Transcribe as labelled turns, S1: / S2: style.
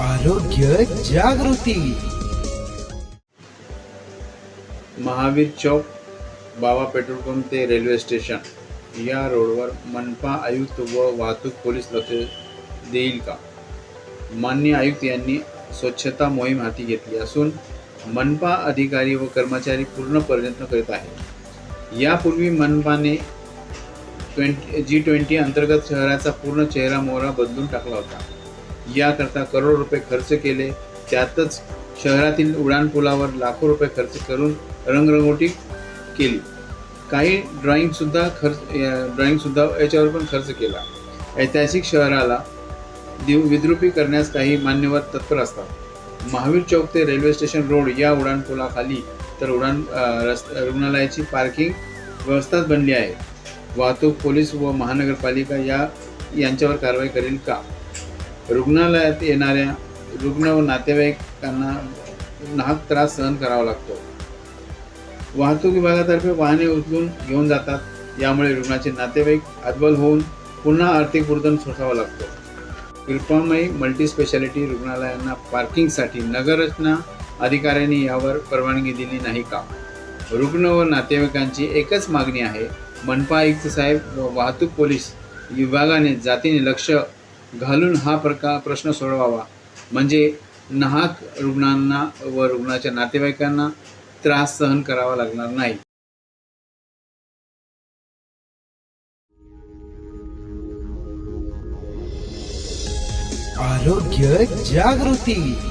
S1: आरोग्य जागृती.
S2: महावीर चौक Baba petrol pump ते railway station. या रोडवर मनपा आयुक्त व वाहतूक पोलीस लक्ष देईल का? मान्य आयुक्त यांनी स्वच्छता मोहीम हाती घेतली असून मनपा अधिकारी व कर्मचारी पूर्ण प्रयत्न करीत आहेत. यापूर्वी मनपाने ट्वेंटी जी ट्वेंटी अंतर्गत शहराचा पूर्ण चेहरा मोहरा बदलून टाकला होता. याकरता करोड रुपये खर्च केले. त्यातच शहरातील उड्डाणपुलावर लाखो रुपये खर्च करून रंगरंगोटी केली. काही ड्रॉईंगसुद्धा खर्च ड्रॉईंगसुद्धा याच्यावर पण खर्च केला. ऐतिहासिक शहराला दिव विद्रुपी करण्यास काही मान्यवर तत्पर असतात. महावीर चौक ते रेल्वे स्टेशन रोड या उड्डाणपुलाखाली तर उड्डाण रस् रुग्णालयाची पार्किंग व्यवस्थाच बनली आहे. वाहतूक पोलीस व महानगरपालिका या यांच्यावर कारवाई करेल का? रुग्णालयात येणाऱ्या रुग्ण व नातेवाईकांना नाहक त्रास सहन करावा लागतो. वाहतूक विभागातर्फे वाहने उचलून घेऊन जातात. यामुळे रुग्णाचे नातेवाईक अद्बल होऊन पुन्हा आर्थिक बुर्धन सोसावा लागतो. कृपामयी मल्टी स्पेशालिटी रुग्णालयांना पार्किंगसाठी नगररचना अधिकाऱ्यांनी यावर परवानगी दिली नाही का? रुग्ण व नातेवाईकांची एकच मागणी आहे. मनपा आयुक्त साहेब व वाहतूक पोलीस विभागाने जातीने लक्ष घालून हा प्रकार प्रश्न सोडवावा. म्हणजे नाहक रुग्णांना व रुग्णाच्या नातेवाईकांना त्रास सहन करावा लागणार नाही.
S1: आरोग्य जागृती.